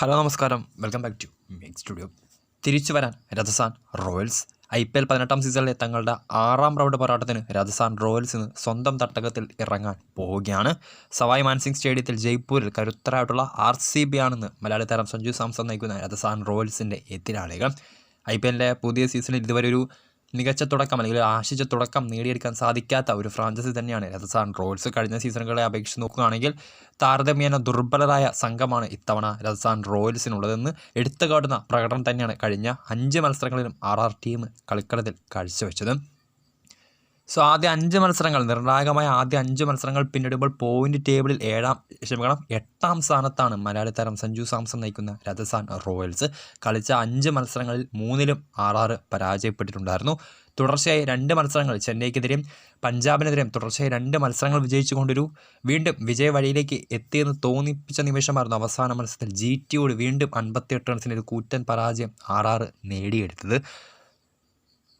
Hello നമസ്കാരം. Welcome back to make studio തിരിച്ചു വരാൻ Rajasthan Royals I P L പതിനെട്ടാം സീസണിലെ തങ്ങളുടെ ആറാം റൗണ്ട് പോരാട്ടത്തിന് രാജസ്ഥാൻ റോയൽസ് ഇന്ന് സ്വന്തം തട്ടകത്തിൽ ഇറങ്ങാൻ പോവുകയാണ്. സവായ് മാൻസിംഗ് സ്റ്റേഡിയത്തിൽ ജയ്പൂരിൽ കരുത്തരായിട്ടുള്ള ആർ സി ബി ആണെന്ന് മലയാളി താരം സഞ്ജു സാംസൺ നയിക്കുന്ന രാജസ്ഥാൻ റോയൽസിന്റെ എതിരാളികൾ. ഐ പി എല്ലിന്റെ പുതിയ സീസണിൽ ഇതുവരെ ഒരു മികച്ച തുടക്കം അല്ലെങ്കിൽ ആശിച്ച തുടക്കം നേടിയെടുക്കാൻ സാധിക്കാത്ത ഒരു ഫ്രാഞ്ചൈസി തന്നെയാണ് രാജസ്ഥാൻ റോയൽസ്. കഴിഞ്ഞ സീസണുകളെ അപേക്ഷിച്ച് നോക്കുകയാണെങ്കിൽ താരതമ്യേന ദുർബലരായ സംഘമാണ് ഇത്തവണ രാജസ്ഥാൻ റോയൽസിനുള്ളതെന്ന് എടുത്തുകാട്ടുന്ന പ്രകടനം തന്നെയാണ് കഴിഞ്ഞ അഞ്ച് മത്സരങ്ങളിലും ആർ ആർ ടീം കളിക്കളത്തിൽ കാഴ്ചവെച്ചത്. സോ ആദ്യ അഞ്ച് മത്സരങ്ങൾ നിർണായകമായ ആദ്യ അഞ്ച് മത്സരങ്ങൾ പിന്നിടുമ്പോൾ പോയിന്റ് ടേബിളിൽ ഏഴാം ക്ഷമിക്കണം എട്ടാം സ്ഥാനത്താണ് മലയാളി താരം സഞ്ജു സാംസൺ നയിക്കുന്ന രാജസ്ഥാൻ റോയൽസ്. കളിച്ച അഞ്ച് മത്സരങ്ങളിൽ മൂന്നിലും ആറാറ് ആറ് പരാജയപ്പെട്ടിട്ടുണ്ടായിരുന്നു. തുടർച്ചയായി രണ്ട് മത്സരങ്ങൾ ചെന്നൈക്കെതിരെയും പഞ്ചാബിനെതിരെയും തുടർച്ചയായി രണ്ട് മത്സരങ്ങൾ വിജയിച്ചുകൊണ്ടൊരു. വീണ്ടും വിജയ വഴിയിലേക്ക് എത്തിയെന്ന് തോന്നിപ്പിച്ച നിമിഷമായിരുന്നു അവസാന മത്സരത്തിൽ. ജി ടിയോട് വീണ്ടും അൻപത്തിയെട്ട് റൺസിന് ഒരു കൂറ്റൻ പരാജയം ആറാറ് ആറ് നേടിയെടുത്തത്.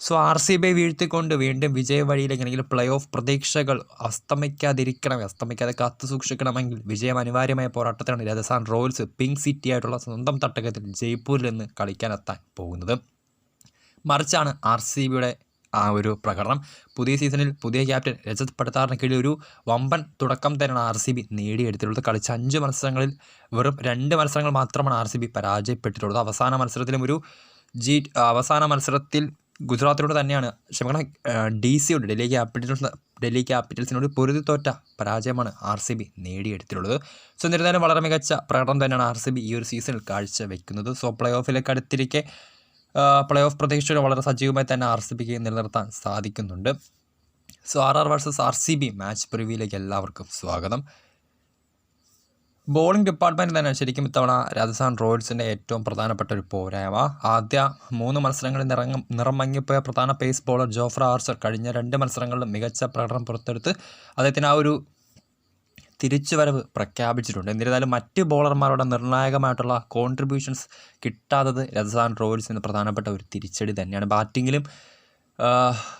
സോ ആർ സി ബി വീഴ്ത്തിക്കൊണ്ട് വീണ്ടും വിജയവഴിയിലേക്ക് അല്ലെങ്കിൽ പ്ലേ ഓഫ് പ്രതീക്ഷകൾ അസ്തമിക്കാതിരിക്കണമെങ്കിൽ അസ്തമിക്കാതെ കാത്തു സൂക്ഷിക്കണമെങ്കിൽ വിജയം അനിവാര്യമായ പോരാട്ടത്തിലാണ് രാജസ്ഥാൻ റോയൽസ് പിങ്ക് സിറ്റി ആയിട്ടുള്ള സ്വന്തം തട്ടകത്തിൽ ജയ്പൂരിൽ നിന്ന് കളിക്കാനെത്താൻ പോകുന്നത്. മറിച്ചാണ് ആർ സി ബിയുടെ ആ ഒരു പ്രകടനം. പുതിയ സീസണിൽ പുതിയ ക്യാപ്റ്റൻ രജത് പടുത്താറിന് കീഴിൽ ഒരു വമ്പൻ തുടക്കം തന്നെയാണ് ആർ സി ബി നേടിയെടുത്തിട്ടുള്ളത്. കളിച്ച അഞ്ച് മത്സരങ്ങളിൽ വെറും രണ്ട് മത്സരങ്ങൾ മാത്രമാണ് ആർ സി ബി പരാജയപ്പെട്ടിട്ടുള്ളത്. അവസാന മത്സരത്തിലും ഒരു ജി അവസാന മത്സരത്തിൽ ഗുജറാത്തിനോട് തന്നെയാണ്. ക്ഷമിക്കണം ഡി സിയോട് ഡൽഹി ക്യാപിറ്റൽസ് ഡൽഹി ക്യാപിറ്റൽസിനോട് പൊരുതി തോറ്റ പരാജയമാണ് ആർ സി ബി നേടിയെടുത്തിട്ടുള്ളത്. സോ എന്നിരുന്നാലും വളരെ മികച്ച പ്രകടനം തന്നെയാണ് ആർ സി ബി ഈ ഒരു സീസണിൽ കാഴ്ച വെക്കുന്നത് സോ പ്ലേ ഓഫിലേക്ക് അടുത്തിരിക്കെ പ്ലേ ഓഫ് പ്രതീക്ഷകൾ വളരെ സജീവമായി തന്നെ ആർ സി ബിക്ക് നിലനിർത്താൻ സാധിക്കുന്നുണ്ട്. So R R versus R C B match പ്രിവ്യൂയിലേക്ക് എല്ലാവർക്കും സ്വാഗതം. ബോളിംഗ് ഡിപ്പാർട്ട്മെന്റ് തന്നെ ശരിക്കും ഇത്തവണ രാജസ്ഥാൻ റോയൽസിന്റെ ഏറ്റവും പ്രധാനപ്പെട്ട ഒരു പോരായ്മ. ആദ്യ മൂന്ന് മത്സരങ്ങളിൽ നിറങ്ങ നിറം മങ്ങിപ്പോയ പ്രധാന പേസ് ബോളർ ജോഫ്ര ആർസർ കഴിഞ്ഞ രണ്ട് മത്സരങ്ങളിലും മികച്ച പ്രകടനം പുറത്തെടുത്ത് അദ്ദേഹത്തിന് ആ ഒരു തിരിച്ചുവരവ് പ്രഖ്യാപിച്ചിട്ടുണ്ട്. എന്നിരുന്നാലും മറ്റ് ബോളർമാരുടെ നിർണായകമായിട്ടുള്ള കോൺട്രിബ്യൂഷൻസ് കിട്ടാത്തത് രാജസ്ഥാൻ റോയൽസിന് പ്രധാനപ്പെട്ട ഒരു തിരിച്ചടി തന്നെയാണ്. ബാറ്റിങ്ങിലും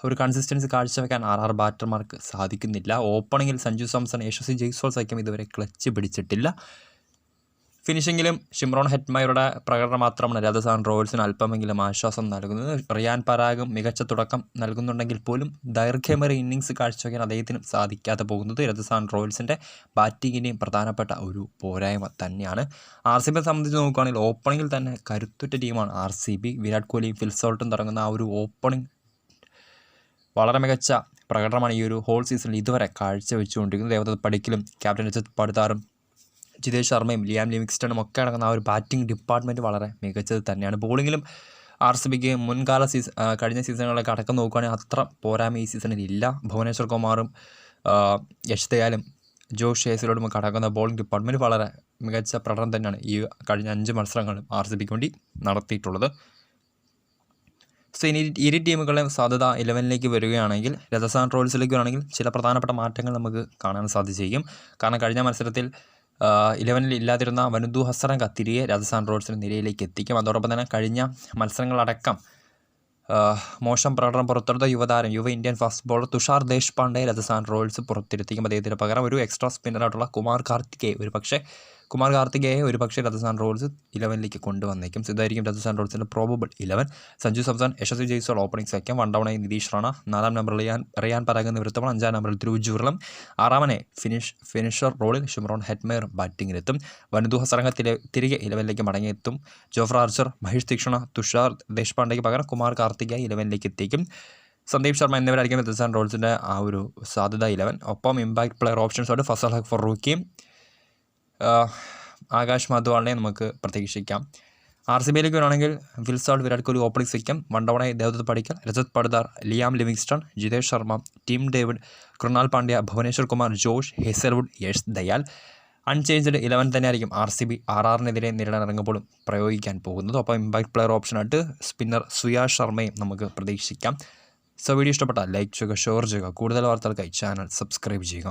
ഒരു കൺസിസ്റ്റൻസി കാഴ്ചവെക്കാൻ ആർ ആർ ബാറ്റർമാർക്ക് സാധിക്കുന്നില്ല. ഓപ്പണിങ്ങിൽ സഞ്ജു സാംസൺ യശസ്വി ജെയ്സോൾ സഖ്യം ഇതുവരെ ക്ലച്ച് പിടിച്ചിട്ടില്ല. ഫിനിഷിങ്ങിലും ഷിംറോൺ ഹെറ്റ്മയറുടെ പ്രകടനം മാത്രമാണ് രാജസ്ഥാൻ റോയൽസിന് അല്പമെങ്കിലും ആശ്വാസം നൽകുന്നത്. റിയാൻ പരാഗും മികച്ച തുടക്കം നൽകുന്നുണ്ടെങ്കിൽ പോലും ദൈർഘ്യമേറി ഇന്നിങ്സ് കാഴ്ചവെക്കാൻ അദ്ദേഹത്തിനും സാധിക്കാതെ പോകുന്നത് രാജസ്ഥാൻ റോയൽസിന്റെ ബാറ്റിങ്ങിന്റെയും പ്രധാനപ്പെട്ട ഒരു പോരായ്മ തന്നെയാണ്. ആർ സി ബിയെ സംബന്ധിച്ച് നോക്കുകയാണെങ്കിൽ ഓപ്പണിങ്ങിൽ തന്നെ കരുത്തുറ്റ ടീമാണ് ആർ സി ബി. വിരാട് കോഹ്ലിയും ഫിൽസോൾട്ടും തുടങ്ങുന്ന ആ ഒരു ഓപ്പണിംഗ് വളരെ മികച്ച പ്രകടനമാണ് ഈ ഒരു ഹോൾ സീസണിൽ ഇതുവരെ കാഴ്ചവെച്ചുകൊണ്ടിരിക്കുന്നത്. ദേവദത്ത് പടിക്കലും ക്യാപ്റ്റൻ രജത് പടുത്താറും ജിതേഷ് ശർമ്മയും ലിയാം ലിമിക്സ്റ്റണും ഒക്കെ അടങ്ങുന്ന ആ ഒരു ബാറ്റിംഗ് ഡിപ്പാർട്ട്മെന്റ് വളരെ മികച്ചത് തന്നെയാണ്. ബോളിങ്ങിലും ആർ സി ബിക്ക് മുൻകാല സീസൺ കഴിഞ്ഞ സീസണുകളൊക്കെ അടക്കം നോക്കുകയാണെങ്കിൽ അത്ര പോരായ്മ ഈ സീസണിൽ ഇല്ല. ഭുവനേശ്വർ കുമാറും യശ് ദയാലും ജോഷ് ഷേസിലോടും ഒക്കെ അടക്കുന്ന ബോളിംഗ് ഡിപ്പാർട്ട്മെന്റ് വളരെ മികച്ച പ്രകടനം തന്നെയാണ് ഈ കഴിഞ്ഞ അഞ്ച് മത്സരങ്ങളും ആർ സി ബിക്ക് വേണ്ടി നടത്തിയിട്ടുള്ളത്. സോ ഇനി ഇരു ടീമുകളെ സാധ്യത ഇലവനിലേക്ക് വരികയാണെങ്കിൽ രാജസ്ഥാൻ റോയൽസിലേക്ക് വരികയാണെങ്കിൽ ചില പ്രധാനപ്പെട്ട മാറ്റങ്ങൾ നമുക്ക് കാണാൻ സാധിച്ചേക്കും. കാരണം കഴിഞ്ഞ മത്സരത്തിൽ ഇലവനിൽ ഇല്ലാതിരുന്ന വനുദു ഹസറങ്ക തിരികെ രാജസ്ഥാൻ റോയൽസിന് നിരയിലേക്ക് എത്തിക്കും. അതോടൊപ്പം തന്നെ കഴിഞ്ഞ മത്സരങ്ങളടക്കം മോശം പ്രകടനം പുറത്തെടുത്ത യുവതാരം യുവ Indian fast bowler Tushar Deshpande Rajasthan Royals പുറത്തിരുത്തിക്കും അദ്ദേഹത്തിന് പകരം ഒരു എക്സ്ട്രാ സ്പിന്നറായിട്ടുള്ള കുമാർ കാർത്തികെ ഒരു പക്ഷേ കുമാർ കാർത്തികയെ ഒരു പക്ഷേ രാജസ്ഥാൻ റോയൽസ് ഇലവനിലേക്ക് കൊണ്ടുവന്നേക്കും. ഇതായിരിക്കും Rajasthan റോയൽസിന്റെ probable eleven Sanju Samson Yashasvi Jaiswal opening second one ഡൗണായി Nitish Rana നാലാം നമ്പറിൽ റിയാൻ റിയാൻ പരാഗ് നിവൃത്തമാണ് അഞ്ചാം നമ്പറിൽ ധ്രുവ് ജുർലം ആറാമനെ ഫിനിഷ് ഫിനിഷർ റോളിൽ ഷിമ്രോൺ ഹെറ്റ്മെയർ ബാറ്റിങ്ങിലെത്തും വനിതു ഹസറംഗ തിരികെ ഇലവനിലേക്ക് മടങ്ങിയെത്തും. ജോഫ്ര ആർച്ചർ മഹേഷ് തീക്ഷണ തുഷാർ ദേശ്പാണ്ഡേക്ക് പകരം കുമാർ കാർത്തിക ഇലവനിലേക്ക് എത്തിക്കും. സന്ദീപ് ശർമ്മ എന്നിവരായിരിക്കും രാജസ്ഥാൻ റോയൽസിന്റെ ആ ഒരു സാധ്യത ഇലവൻ ഒപ്പം ഇമ്പാക്ട് പ്ലെയർ ഓപ്ഷൻസോട് ഫസൽ ഹക് ഫറൂഖിയും ആകാശ് മാധവാളിനെ നമുക്ക് പ്രതീക്ഷിക്കാം. ആർ സി ബിയിലേക്ക് വരാണെങ്കിൽ Phil Salt Virat Kohli opening caecum വണ്ടവണെ Devdutt Padikkal Rajat Patidar Liam Livingstone Jitesh Sharma Tim David Krunal Pandya Bhuvneshwar Kumar Josh Hazlewood Yash Dayal. Unchanged eleven തന്നെയായിരിക്കും R C B R ആറിനെതിരെ നേരിടാൻ ഇറങ്ങുമ്പോഴും പ്രയോഗിക്കാൻ പോകുന്നത്. അപ്പോൾ impact player ഓപ്ഷനായിട്ട് spinner Suyash ശർമ്മയും നമുക്ക് പ്രതീക്ഷിക്കാം. സോ വീഡിയോ ഇഷ്ടപ്പെട്ടാൽ ലൈക്ക് ചെയ്യുക ഷെയർ ചെയ്യുക. കൂടുതൽ വാർത്തകൾക്കായി ചാനൽ സബ്സ്ക്രൈബ് ചെയ്യുക.